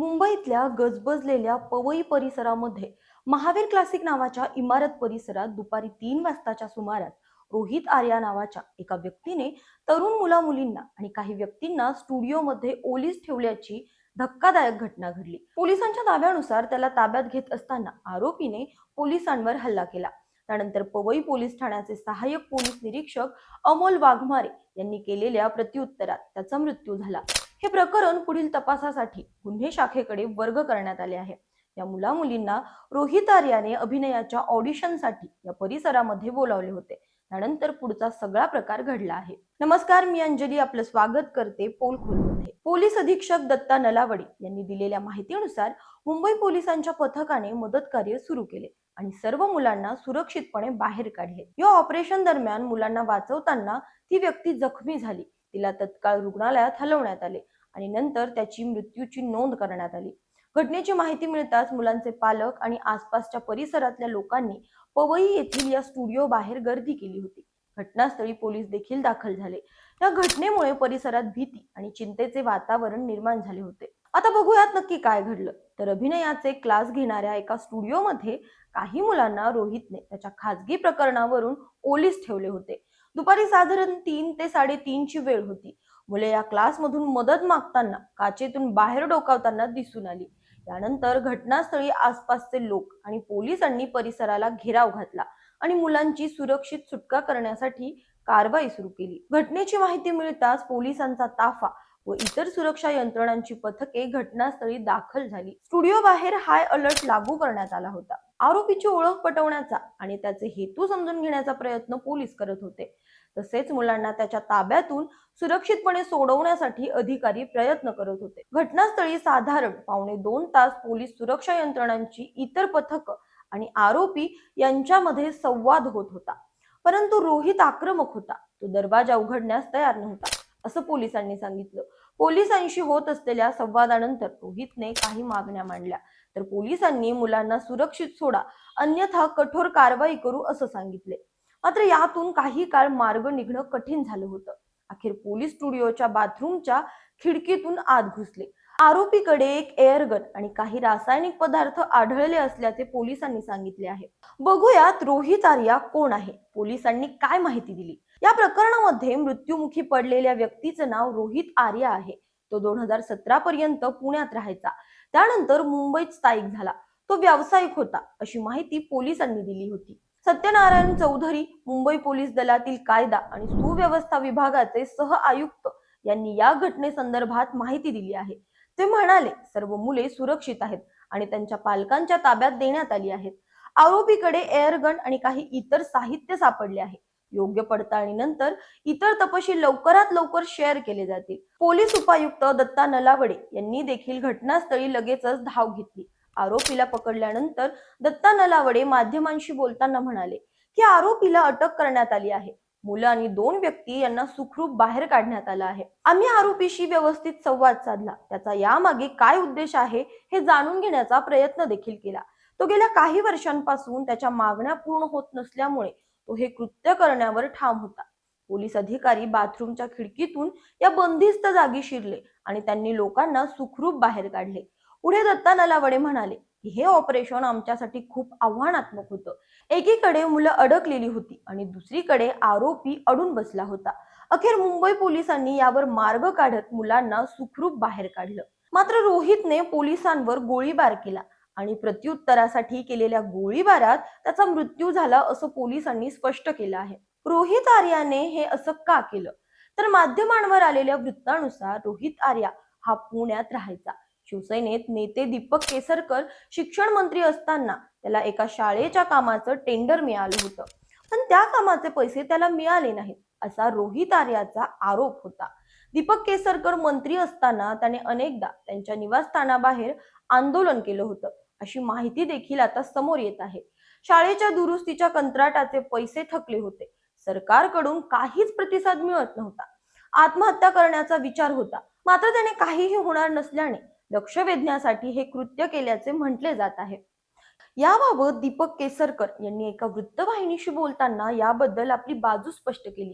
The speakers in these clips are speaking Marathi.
मुंबईतल्या गजबजलेल्या पवई परिसरामध्ये महावीर क्लासिक नावाच्या इमारत परिसरात दुपारी तीन वाजताच्या सुमारास रोहित आर्या नावाच्या एका व्यक्तीने तरुण मुला मुलींना आणि काही व्यक्तींना स्टुडिओमध्ये ओलीस ठेवल्याची धक्कादायक घटना घडली. पोलिसांच्या दाव्यानुसार त्याला ताब्यात घेत असताना आरोपीने पोलिसांवर हल्ला केला. त्यानंतर पवई पोलीस ठाण्याचे सहाय्यक पोलीस निरीक्षक अमोल वाघमारे यांनी केलेल्या प्रत्युत्तरात त्याचा मृत्यू झाला. हे प्रकरण पुढील तपासासाठी गुन्हे शाखेकडे वर्ग करण्यात आले आहे. या मुला मुलींना रोहित आर्याने अभिनयाच्या ऑडिशनसाठी या परिसरामध्ये बोलावले होते. त्यानंतर पुढचा सगळा प्रकार घडला आहे. नमस्कार मी अंजली. आपलं स्वागत करते पोलखोलमध्ये पोलीस अधीक्षक दत्ता नलावडे यांनी दिलेल्या माहितीनुसार मुंबई पोलिसांच्या पथकाने मदत कार्य सुरू केले आणि सर्व मुलांना सुरक्षितपणे बाहेर काढले. या ऑपरेशन दरम्यान मुलांना वाचवताना ती व्यक्ती जखमी झाली. तिला तत्काळ रुग्णालयात हलवण्यात आले आणि नंतर त्याची मृत्यूची नोंद करण्यात आली. घटनेची माहिती मिळताच मुलांचे पालक आणि आसपासच्या परिसरातल्या लोकांनी पवई येथील या स्टुडिओ बाहेर गर्दी केली होती. घटनास्थळी पोलीस देखील दाखल झाले. या घटनेमुळे परिसरात भीती आणि चिंतेचे वातावरण निर्माण झाले होते. आता बघूयात नक्की काय घडलं. तर अभिनयाचे क्लास घेणाऱ्या एका स्टुडिओमध्ये काही मुलांना रोहितने त्याच्या खासगी प्रकरणावरून ओलीस ठेवले होते. दुपारी साधारण तीन ते साडेतीनची वेळ होती. मुले या क्लासमधून मदत मागताना काचेतून बाहेर डोकावताना दिसून आली. त्यानंतर घटनास्थळी आसपासचे लोक आणि पोलिसांनी परिसराला घेराव घातला आणि मुलांची सुरक्षित सुटका करण्यासाठी कारवाई सुरू केली. घटनेची माहिती मिळताच पोलिसांचा ताफा व इतर सुरक्षा यंत्रणांची पथके घटनास्थळी दाखल झाली. स्टुडिओ बाहेर हाय अलर्ट लागू करण्यात आला होता. आरोपीची ओळख पटवण्याचा आणि त्याचे हेतू समजून घेण्याचा प्रयत्न पोलीस करत होते. तसेच मुलांना त्याच्या ताब्यातून सुरक्षितपणे सोडवण्यासाठी अधिकारी प्रयत्न करत होते. घटनास्थळी साधारण पावणे दोन तास पोलीस सुरक्षा यंत्रणांची इतर पथक आणि आरोपी यांच्यामध्ये संवाद होत होता. परंतु रोहित आक्रमक होता. तो दरवाजा उघडण्यास तयार नव्हता असं पोलिसांनी सांगितलं. पोलिसांशी होत असलेल्या संवादानंतर रोहितने काही मागण्या मांडल्या. तर पोलिसांनी मुलांना सुरक्षित सोडा अन्यथा कठोर कारवाई करू असं सांगितले. मात्र यातून काही काळ मार्ग निघणं कठीण झालं होतं. अखेर पोलीस स्टुडिओच्या बाथरूमच्या खिडकीतून आत घुसले. आरोपीकडे एक एअरगन आणि काही रासायनिक पदार्थ आढळले असल्याचे पोलिसांनी सांगितले आहे. बघूयात रोहित आर्या कोण आहे? पोलिसांनी काय माहिती दिली? या प्रकरणामध्ये मृत्युमुखी पडलेल्या व्यक्तीचं नाव रोहित आर्या आहे. तो दोन हजार सतरा पर्यंत पुण्यात राहायचा. त्यानंतर मुंबईत स्थायिक झाला. तो व्यावसायिक होता अशी माहिती पोलिसांनी दिली होती. सत्यनारायण चौधरी मुंबई पोलीस दलातील कायदा आणि सुव्यवस्था विभागाचे सह आयुक्त यांनी या घटनेसंदर्भात माहिती दिली आहे. ते म्हणाले सर्व मुले सुरक्षित आहेत आणि त्यांच्या पालकांच्या ताब्यात देण्यात आली आहेत. आरोपीकडे एअरगन आणि काही इतर साहित्य सापडले आहे. योग्य पडताळणीनंतर इतर तपशील लवकरात लवकर शेअर केले जातील. पोलीस उपायुक्त दत्ता नलावडे यांनी देखील घटनास्थळी लगेचच धाव घेतली. आरोपीला पकडल्यानंतर दत्ता नलावडे माध्यमांशी बोलताना म्हणाले की आरोपीला अटक करण्यात आली आहे. मुलं आणि दोन व्यक्ती यांना सुखरूप बाहेर काढण्यात आलं आहे. आम्ही आरोपीशी व्यवस्थित संवाद साधला. त्याचा यामागे काय उद्देश आहे हे जाणून घेण्याचा प्रयत्न देखील केला. तो गेल्या काही वर्षांपासून त्याच्या मागण्या पूर्ण होत नसल्यामुळे तो हे कृत्य करण्यावर ठाम होता. पोलीस अधिकारी बाथरूमच्या खिडकीतून या बंदिस्त जागी शिरले आणि त्यांनी लोकांना सुखरूप बाहेर काढले. पुढे दत्ता नलावडे म्हणाले की हे ऑपरेशन आमच्यासाठी खूप आव्हानात्मक होतं. एकीकडे मुलं अडकलेली होती आणि दुसरीकडे आरोपी अडून बसला होता. अखेर मुंबई पोलिसांनी यावर मार्ग काढत मुलांना सुखरूप बाहेर काढलं. मात्र रोहितने पोलिसांवर गोळीबार केला. आणि प्रत्युत्तरासाठी केलेल्या गोळीबारात त्याचा मृत्यू झाला असं पोलिसांनी स्पष्ट केलं आहे. रोहित आर्याने हे असं का केलं? तर माध्यमांवर आलेल्या वृत्तानुसार रोहित आर्या हा पुण्यात राहायचा. शिवसेनेत नेते दीपक केसरकर शिक्षण मंत्री असताना त्याला एका शाळेच्या कामाचं टेंडर मिळालं होतं. पण त्या कामाचे पैसे त्याला मिळाले नाहीत असा रोहित आर्याचा आरोप होता. दीपक केसरकर मंत्री असताना त्याने अनेकदा त्यांच्या निवासस्थानाबाहेर आंदोलन केलं होतं. अशी माहिती देखील आता समोर येत आहे. शाळेच्या दुरुस्तीच्या कंत्राटाचे पैसे थकले होते. सरकारकडून काहीच प्रतिसाद मिळत नव्हता. आत्महत्या करण्याचा विचार होता. मात्र त्याने काहीही होणार नसल्याने लक्ष वेधण्यासाठी हे कृत्य केल्याचे म्हटले जात आहे. याबाबत दीपक केसरकर यांनी एका वृत्तवाहिनीशी बोलताना याबद्दल आपली बाजू स्पष्ट केली.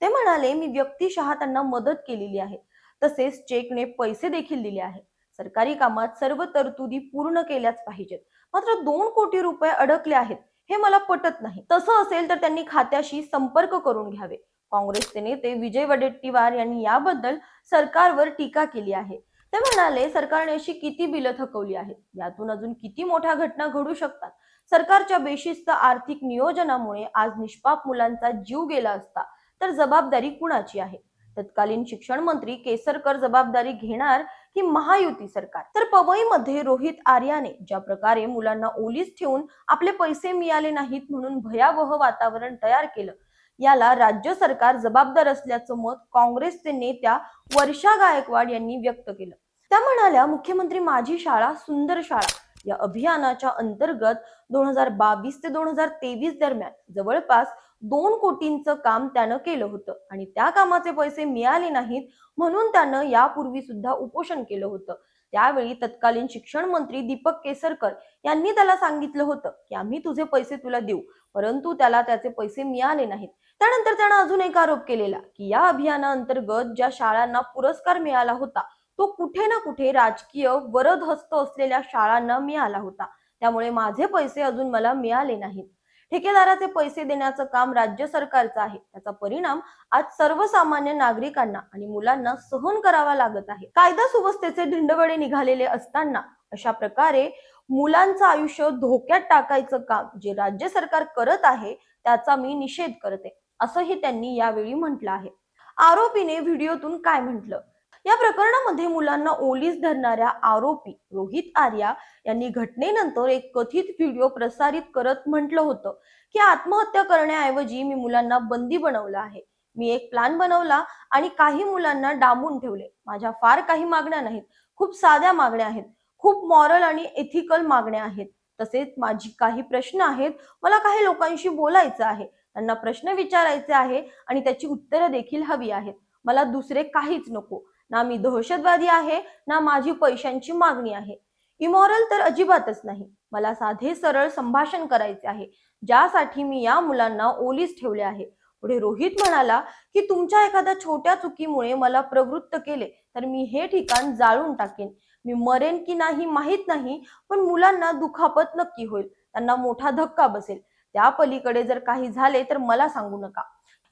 ते म्हणाले मी व्यक्तिशः त्यांना मदत केलेली आहे. तसेच चेकने पैसे देखील दिले आहेत. सरकारी कामात सर्व तरतुदी पूर्ण केल्याच पाहिजेत. मात्र दोन कोटी रुपये अडकले आहेत हे मला पटत नाही. तसं असेल तर त्यांनी खात्याशी संपर्क करून घ्यावे. काँग्रेसचे नेते विजय वडेट्टीवार यांनी याबद्दल सरकारवर टीका केली आहे. ते म्हणाले सरकारने अशी किती बिलं थकवली आहेत? यातून अजून किती मोठ्या घटना घडू शकतात? सरकारच्या बेशिस्त आर्थिक नियोजनामुळे आज निष्पाप मुलांचा जीव गेला असता तर जबाबदारी कुणाची आहे? तत्कालीन शिक्षण मंत्री केसरकर जबाबदारी घेणार ही महायुती सरकार. तर पवईमध्ये रोहित आर्याने ज्या प्रकारे मुलांना ओलीस ठेवून आपले पैसे मिळाले नाहीत म्हणून भयावह वातावरण तयार केलं याला राज्य सरकार जबाबदार असल्याचं मत काँग्रेसचे नेत्या वर्षा गायकवाड यांनी व्यक्त केलं. त्या म्हणाल्या मुख्यमंत्री माझी शाळा सुंदर शाळा. या अभियानाच्या अंतर्गत दोन हजार बावीस ते दोन हजार तेवीस दरम्यान जवळपास दोन कोटींचं काम त्यानं केलं होतं आणि त्या कामाचे पैसे मिळाले नाहीत म्हणून त्यानं यापूर्वी सुद्धा उपोषण केलं होतं. त्यावेळी तत्कालीन शिक्षण मंत्री दीपक केसरकर यांनी त्याला सांगितलं होतं की आम्ही तुझे पैसे तुला देऊ परंतु त्याला त्याचे पैसे मिळाले नाहीत. त्यानंतर त्यानं अजून एक आरोप केलेला की या अभियानाअंतर्गत ज्या शाळांना पुरस्कार मिळाला होता तो कुठे ना कुठे राजकीय वरद हस्त असलेल्या शाळांना मिळाला होता. त्यामुळे माझे पैसे अजून मला मिळाले नाहीत. ठेकेदाराचे पैसे देण्याचं काम राज्य सरकारचं आहे. त्याचा परिणाम आज सर्वसामान्य नागरिकांना आणि मुलांना सहन करावा लागत आहे. कायदा सुव्यवस्थेचे धिंडवडे निघालेले असताना अशा प्रकारे मुलांचं आयुष्य धोक्यात टाकायचं काम जे राज्य सरकार करत आहे त्याचा मी निषेध करते. असंही त्यांनी यावेळी म्हटलं आहे. आरोपीने व्हिडिओतून काय म्हटलं? या प्रकरणामध्ये मुलांना ओलीस धरणाऱ्या आरोपी रोहित आर्या यांनी घटनेनंतर एक कथित व्हिडिओ प्रसारित करत म्हटलं होतं की आत्महत्या करण्याऐवजी मी मुलांना बंदी बनवलं आहे. मी एक प्लॅन बनवला आणि काही मुलांना डांबून ठेवले. माझ्या फार काही मागण्या नाहीत. खूप साध्या मागण्या आहेत. खूप मॉरल आणि एथिकल मागण्या आहेत. तसेच माझी काही प्रश्न आहेत. मला काही लोकांशी बोलायचं आहे. त्यांना प्रश्न विचारायचे आहे आणि त्याची उत्तरं देखील हवी आहेत. मला दुसरे काहीच नको. ना मी दहशतवादी आहे ना माझी पैशांची मागणी आहे. इमॉरल तर अजिबातच नाही. मला साधे सरळ संभाषण करायचे आहे ज्यासाठी मी या मुलांना ओलीस ठेवले आहे. पुढे रोहित म्हणाला की तुमच्या एखाद्या छोट्या चुकीमुळे मला प्रवृत्त केले तर मी हे ठिकाण जाळून टाकेन. मी मरेन की नाही माहीत नाही पण मुलांना दुखापत नक्की होईल. त्यांना मोठा धक्का बसेल. त्या पलीकडे जर काही झाले तर मला सांगू नका.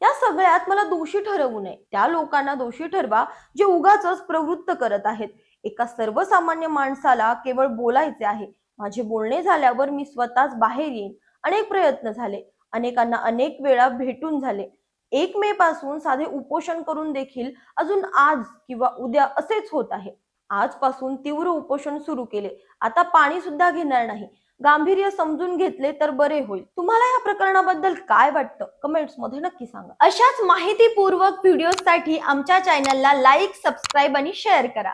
या सगळ्यात मला दोषी ठरवू नये. त्या लोकांना दोषी ठरवा जे उगाच प्रवृत्त करत आहेत. एका सर्वसामान्य माणसाला केवळ बोलायचे आहे. माझे बोलणे झाल्यावर मी स्वतःच बाहेर येईन. अनेक प्रयत्न झाले. अनेकांना अनेक वेळा भेटून झाले. एक मे पासून साधे उपोषण करून देखील अजून आज किंवा उद्या असेच होत आहे. आजपासून तीव्र उपोषण सुरू केले. आता पाणी सुद्धा घेणार नाही. गांभीर्य समजून घेतले तर बरे होईल. तुम्हाला या प्रकरणाबद्दल काय वाटतं? कमेंट्समध्ये नक्की सांगा. अशाच माहितीपूर्वक व्हिडिओसाठी आमच्या चॅनलला लाईक सबस्क्राईब आणि शेअर करा.